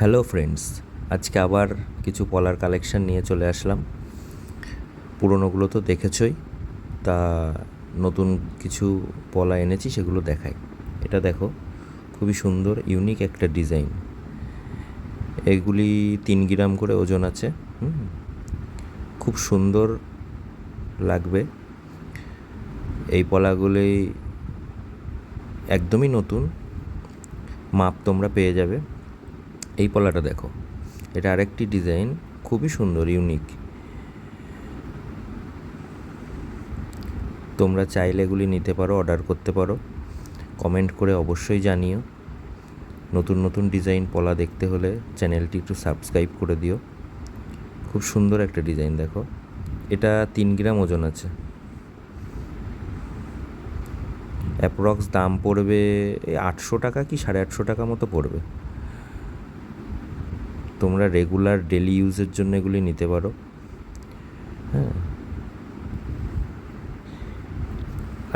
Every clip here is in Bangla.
হ্যালো ফ্রেন্ডস, আজকে আবার কিছু পলার কালেকশন নিয়ে চলে আসলাম। পুরনোগুলো তো দেখেছই, তা নতুন কিছু পলা এনেছি, সেগুলো দেখাই। এটা দেখো, খুবই সুন্দর, ইউনিক একটা ডিজাইন। এগুলি তিন গ্রাম করে ওজন আছে খুব সুন্দর লাগবে। এই পলাগুলি একদমই নতুন, মাপ তোমরা পেয়ে যাবে। এই পলাটা দেখো। এটা আরেকটি ডিজাইন, খুবই সুন্দর, ইউনিক। তোমরা চাইলে এগুলি নিতে পারো, অর্ডার করতে পারো। কমেন্ট করে অবশ্যই জানিও। নতুন নতুন ডিজাইন পলা দেখতে হলে চ্যানেলটি একটু সাবস্ক্রাইব করে দিও। খুব সুন্দর একটা ডিজাইন দেখো। এটা তিন গ্রাম ওজন আছে। অ্যাপ্রক্স দাম পড়বে আটশো টাকা কি সাড়ে আটশো টাকা মতো পড়বে? তোমরা রেগুলার ডেলি ইউজের জন্য এগুলি নিতে পারো। হ্যাঁ।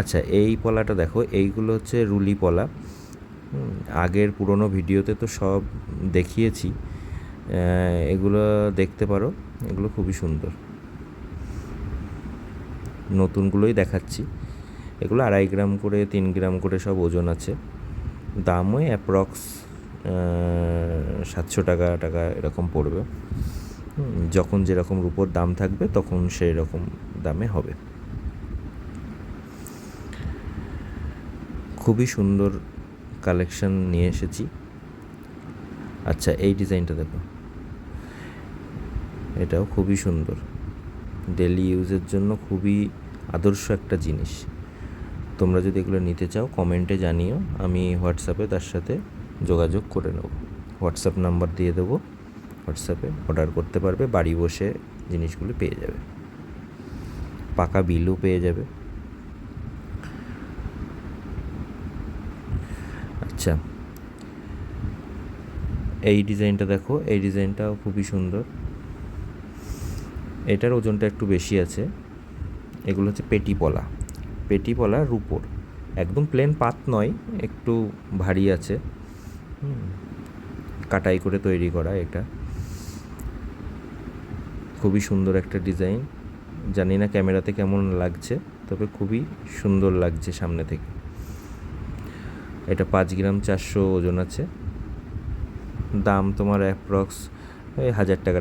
আচ্ছা এই পলাটা দেখো, এইগুলো হচ্ছে রুলি পলা। আগের পুরনো ভিডিওতে তো সব দেখিয়েছি। এগুলো দেখতে পারো, এগুলো খুবই সুন্দর। নতুনগুলোই দেখাচ্ছি। এগুলো আড়াই গ্রাম করে, তিন গ্রাম করে সব ওজন আছে। দামও অ্যাপ্রক্স সাতশো টাকা টাকা এরকম পড়বে। যখন যেরকম রূপোর দাম থাকবে, তখন সেই রকম দামে হবে। খুবই সুন্দর কালেকশন নিয়ে এসেছি। আচ্ছা এই ডিজাইনটা দেখো। এটাও খুবই সুন্দর। ডেলি ইউজের জন্য খুবই আদর্শ একটা জিনিস। তোমরা যদি এগুলো নিতে চাও, কমেন্টে জানিও। আমি হোয়াটসঅ্যাপে তার সাথে যোগাযোগ করে নেব। হোয়াটসঅ্যাপ নাম্বার দিয়ে দেবো। হোয়াটসঅ্যাপে অর্ডার করতে পারবে বাড়ি বসে জিনিসগুলো পেয়ে যাবে। পাকা বিলও পেয়ে যাবে। আচ্ছা এই ডিজাইনটা দেখো এই ডিজাইনটাও খুবই সুন্দর। এটার ওজনটা একটু বেশি আছে। এগুলো হচ্ছে পেটি পলা পেটি পলা রুপোর। একদম প্লেন পাত নয় একটু ভারী আছে। হুম, কাটাই করে তৈরি করা এটা। খুবই সুন্দর একটা ডিজাইন। জানি না ক্যামেরাতে কেমন লাগছে, তবে খুবই সুন্দর লাগছে সামনে থেকে। এটা পাঁচ গ্রাম চারশো ওজন আছে। দাম তোমার অ্যাপ্রক্স হাজার টাকা টাকা।